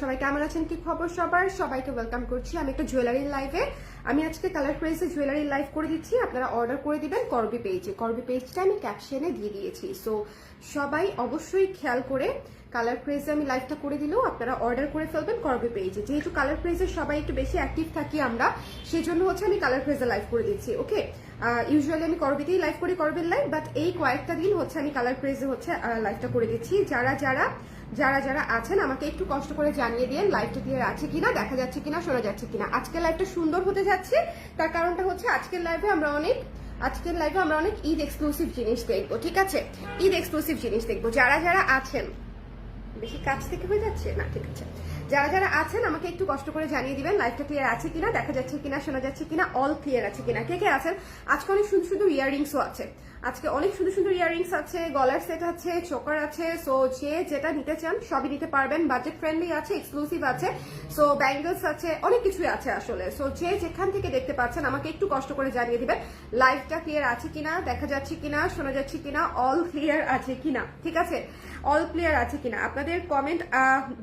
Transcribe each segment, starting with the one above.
সবাই কেমন আছেন? কি খবর সবার? সবাইকে ওয়েলকাম করছি। আমি একটা জুয়েলারি লাইভে আমি আজকে কালার প্রাইসে জুয়েলারি লাইভ করে দিচ্ছি। আপনারা অর্ডার করে দিবেন করবি করবি পেজটা আমি ক্যাপশনে দিয়ে দিয়েছি। সো সবাই অবশ্যই খেয়াল করে কালার ক্রেজে আমি লাইভটা করে দিলেও আপনারা অর্ডার করে ফেলবেন করবি পেজে যেহেতু কালার ক্রেজে সবাই একটু বেশি অ্যাক্টিভ থাকি আমরা সেই জন্য হচ্ছে আমি কালার ক্রেজে লাইভ করে দিচ্ছি ওকে ইউজুয়ালি আমি করবিতেই লাইভ করি করবেন লাইভ বাট এই কয়েকটা দিন হচ্ছে আমি কালার ক্রেজে হচ্ছে লাইভটা করে দিচ্ছি। যারা যারা যারা যারা আছেন, আমাকে একটু কষ্ট করে জানিয়ে দিন লাইভটা ক্লিয়ার আছে কিনা, দেখা যাচ্ছে কিনা, শোনা যাচ্ছে কিনা। আজকের লাইভটা সুন্দর হতে যাচ্ছে, তার কারণটা হচ্ছে আজকের লাইভে আমরা অনেক, আজকের লাইভে আমরা অনেক ঈদ এক্সক্লুসিভ জিনিস দেখব, ঠিক আছে? ঈদ এক্সক্লুসিভ জিনিস দেখব। যারা যারা আছেন বেশি কাছ থেকে হয়ে যাচ্ছে? না ঠিক আছে। যারা যারা আছেন, আমাকে একটু কষ্ট করে জানিয়ে দিবেন লাইফটা ক্লিয়ার আছে কিনা, দেখা যাচ্ছে কিনা, শোনা যাচ্ছে কিনা অল ক্লিয়ার আছে কিনা। কে কে আছেন? আজকে অনেক সুন্দর সুন্দর ইয়াররিংসও আছে। আজকে অনেক সুন্দর সুন্দর ইয়াররিংস আছে, গলার সেট আছে চোকার আছে সো যে যেটা নিতে চান, সবই নিতে পারবেন। বাজেট ফ্রেন্ডলি আছে এক্সক্লুসিভ আছে সো ব্যাঙ্গলস আছে, অনেক কিছুই আছে আসলে। সো যে যেখান থেকে দেখতে পাচ্ছেন, আমাকে একটু কষ্ট করে জানিয়ে দিবেন লাইফটা ক্লিয়ার আছে কিনা, দেখা যাচ্ছে কিনা, শোনা যাচ্ছে কিনা অল ক্লিয়ার আছে কিনা, ঠিক আছে? অল ক্লিয়ার আছে কিনা। আপনাদের কমেন্ট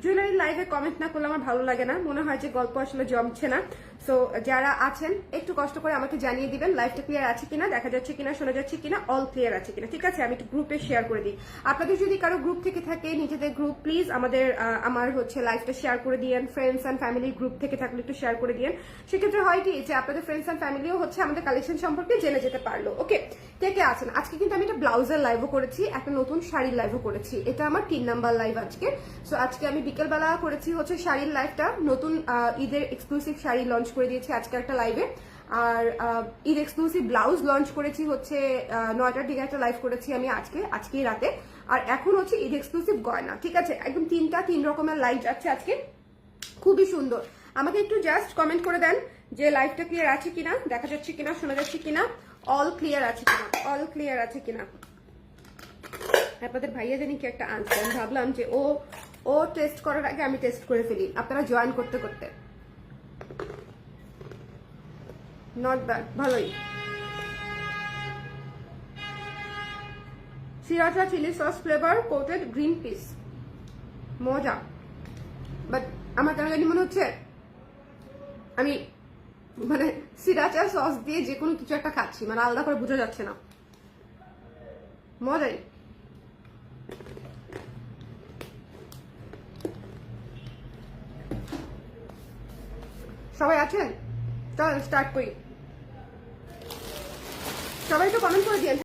জুয়েলারি লাইভে কমেন্ট না করলে আমার ভালো লাগে না। মনে হয় যে গল্প আসলে জমছে না। সো যারা আছেন, একটু কষ্ট করে আমাকে জানিয়ে দিবেন লাইফটা ক্লিয়ার আছে কিনা, দেখা যাচ্ছে কিনা, শোনা যাচ্ছে কিনা অল ক্লিয়ার আছে কিনা। ঠিক আছে? আমি একটু গ্রুপে শেয়ার করে দিই। আপনাদের যদি কারও গ্রুপ থেকে থাকে, নিজেদের গ্রুপ প্লিজ আমাদের আমার হচ্ছে লাইফটা শেয়ার করে দিয়েন। ফ্রেন্ডস অ্যান্ড ফ্যামিলি গ্রুপ থেকে থাকলে একটু শেয়ার করে দিয়েন। সেক্ষেত্রে হয় কি, যে আপনাদের ফ্রেন্ডস অ্যান্ড ফ্যামিলিও হচ্ছে আমাদের কালেকশন সম্পর্কে জেনে যেতে পারল। ওকে কে কে আছেন? আজকে কিন্তু আমি একটা ব্লাউজের লাইভও করেছি, একটা নতুন শাড়ির লাইভও করেছি। এটা আমার তিন নাম্বার লাইভ আজকে। সো আজকে আমি বিকেলবেলা করেছি হচ্ছে শাড়ির লাইভটা নতুন ঈদের এক্সক্লুসিভ শাড়ি লঞ্চ করে দিয়েছি আজকে একটা লাইভে আর ঈদ এক্সক্লুসিভ ব্লাউজ লঞ্চ করেছি হচ্ছে নয়টার দিকে একটা লাইভ করেছি আমি আজকে, আজকেই রাতে। আর এখন হচ্ছে ঈদ এক্সক্লুসিভ গয়না, ঠিক আছে? একদম তিনটা, তিন রকমের লাইভ যাচ্ছে আজকে। খুবই সুন্দর। আমাকে একটু জাস্ট কমেন্ট করে দেন যে লাইভটা ক্লিয়ার আছে কিনা, দেখা যাচ্ছে কিনা, শোনা যাচ্ছে কিনা। অল ক্লিয়ার আছে কিনা? অল ক্লিয়ার আছে কিনা? আপনাদের ভাইয়া জানি কি একটা আনসার ভাবলাম যে ও ও টেস্ট করার আগে আমি টেস্ট করে ফেলি। আপনারা জয়েন করতে করতে। নট ব্যাড ভালোই। Sriracha chilli sauce flavour coated green peas মজা। বাট আমার কেন জানি মনে হচ্ছে, আমি মানে সিরাচা সস দিয়ে যে কোনো কিছু একটা খাচ্ছি মানে আলাদা করে বোঝা যাচ্ছে না। মজাই। সবাই আছেন চল স্টার্ট করি। সবাই তো কমেন্ট করে দিয়েন।